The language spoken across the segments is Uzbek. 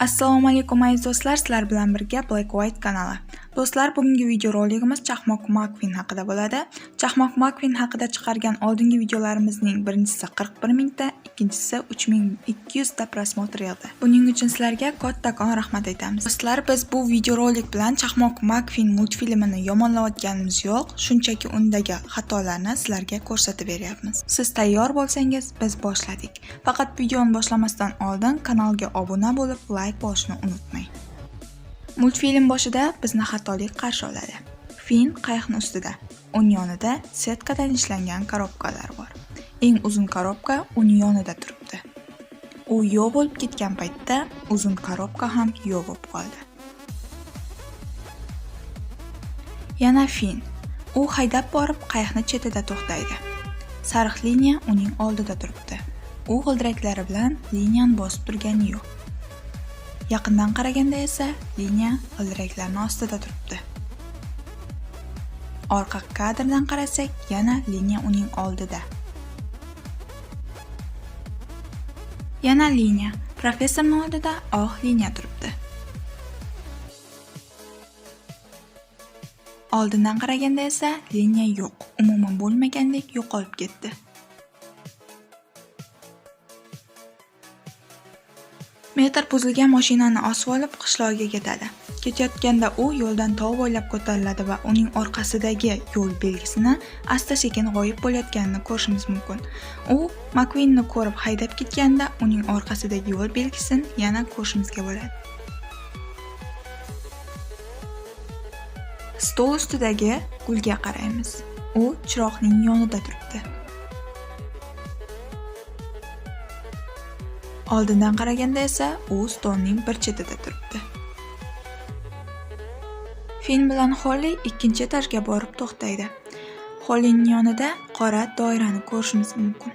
Assalomu alaykum aziz do'stlar, sizlar bilan birga Black White kanali. Do'stlar, bugungi videorolikimiz Chaqmoq McQueen haqida bo'ladi. Chaqmoq McQueen haqida chiqargan oldingi videolarimizning birinchisi 41 mingta, ikkinchisi 3200 ta prosmotr yig'di. Buning uchun sizlarga kattakon rahmat aytamiz. Do'stlar, biz bu videorolik bilan Chaqmoq Makfin multfilmini yomonlayotganimiz yo'q, shunchaki undagi xatolarni sizlarga ko'rsatib beryapmiz. Siz tayyor bo'lsangiz, biz boshladik. Faqat videoni boshlamasdan oldin kanalga obuna bo'lib, layk bosishni unutmang. Multfilm boshida bizni xatolik qarshi oladi. Fin qayiqni ustida. Uning yonida setkadan ishlangan korobkalar bor. Eng uzun korobka uning yonida turibdi. U yo'q bo'lib ketgan paytda uzun korobka ham yo'q bo'lib qoldi. Yana Fin. U haydab borib qayiqni chetida to'xtaydi. Sariq liniya uning oldida turibdi. U g'ildiraklari bilan liniyani bosib turgani yo'q. Yaqindan qaraganda esa liniya g'ildiraklarning ostida turibdi. Orqa kadrdan qarasak, yana liniya uning oldida. Yana liniya. Professorning oldida oq oh, liniya turibdi. Oldindan qaraganda esa liniya yo'q. Umuman bo'lmagandek yo'qolib ketdi. Metr buzilgan mashinani osib olib qishloqqa ketadi. Ketayotganda u yo'ldan tog' bo'ylab ko'tariladi va uning orqasidagi yo'l belgisini asta-sekin g'oyib bo'layotganini ko'rishimiz mumkin. U McQueenni ko'rib haydab ketganda uning orqasidagi yo'l belgisini yana ko'rishimizga bo'ladi. Stol ustidagi gulga qaraymiz. U chiroqning yonida turibdi. Oldindan qaraganda esa u stolning bir chetida turibdi. Fin bilan Holli ikkinchi etajga borib to'xtaydi. Hollining yonida qora doirani ko'rishimiz mumkin.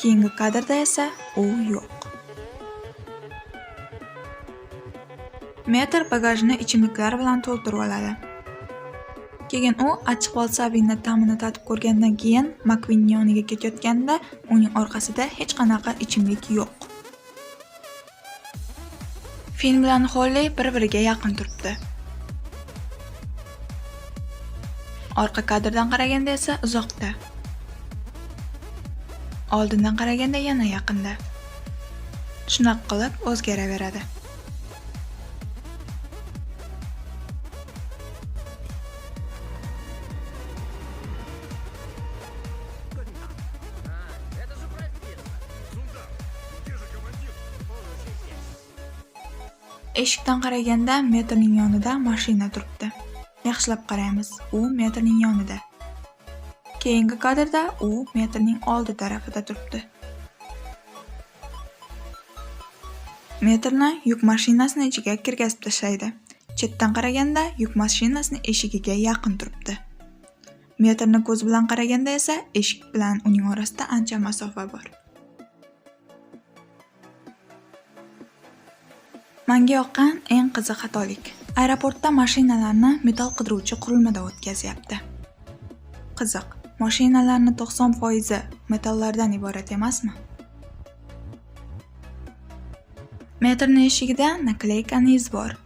Keyingi kadrda esa u yo'q. Metr bagajni ichimliklar bilan to'ldirib oladi. Keyin u achchiq valsavinni ta'mini tatib ko'rgandan keyin makvinni yoniga ketayotganda uning orqasida hech qanaqa ichimlik yo'q. Fin bilan Holli bir-biriga yaqin turibdi. Orqa kadrdan qaraganda esa uzoqda. Oldindan qaraganda yana yaqinda. Shunaqa qilib o'zgaraveradi. Eshikdan qaraganda metrning yonida mashina turibdi. Yaxshilab qaraymiz, u metrning yonida. Keyingi kadrda u metrning oldi tarafida turibdi. Metrni yuk mashinasining ichiga kirgazib tashlaydi. Chetdan qaraganda yuk mashinasini eshigiga yaqin turibdi. Metrni ko'z bilan qaraganda esa eshik bilan uning orasida ancha masofa bor. Menga yoqqan eng qiziq xatolik. Aeroportda mashinalarni metall qidiruvchi qurilmada o'tkazyapti. Qiziq, mashinalarning 90% metallardan iborat emasmi? Metrning eshigida nakleykaning iz bor.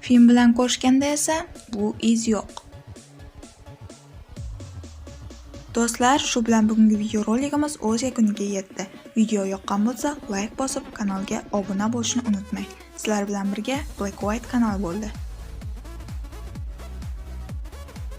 Film bilan ko'rishganda esa bu iz yo'q. Do'stlar, shu bilan bugungi videoroligimiz o'z yakuniga yetdi. Video yoqqan bo'lsa, like bosib, kanalga obuna bo'lishni unutmang. Sizlar bilan birga Black White kanal bo'ldi.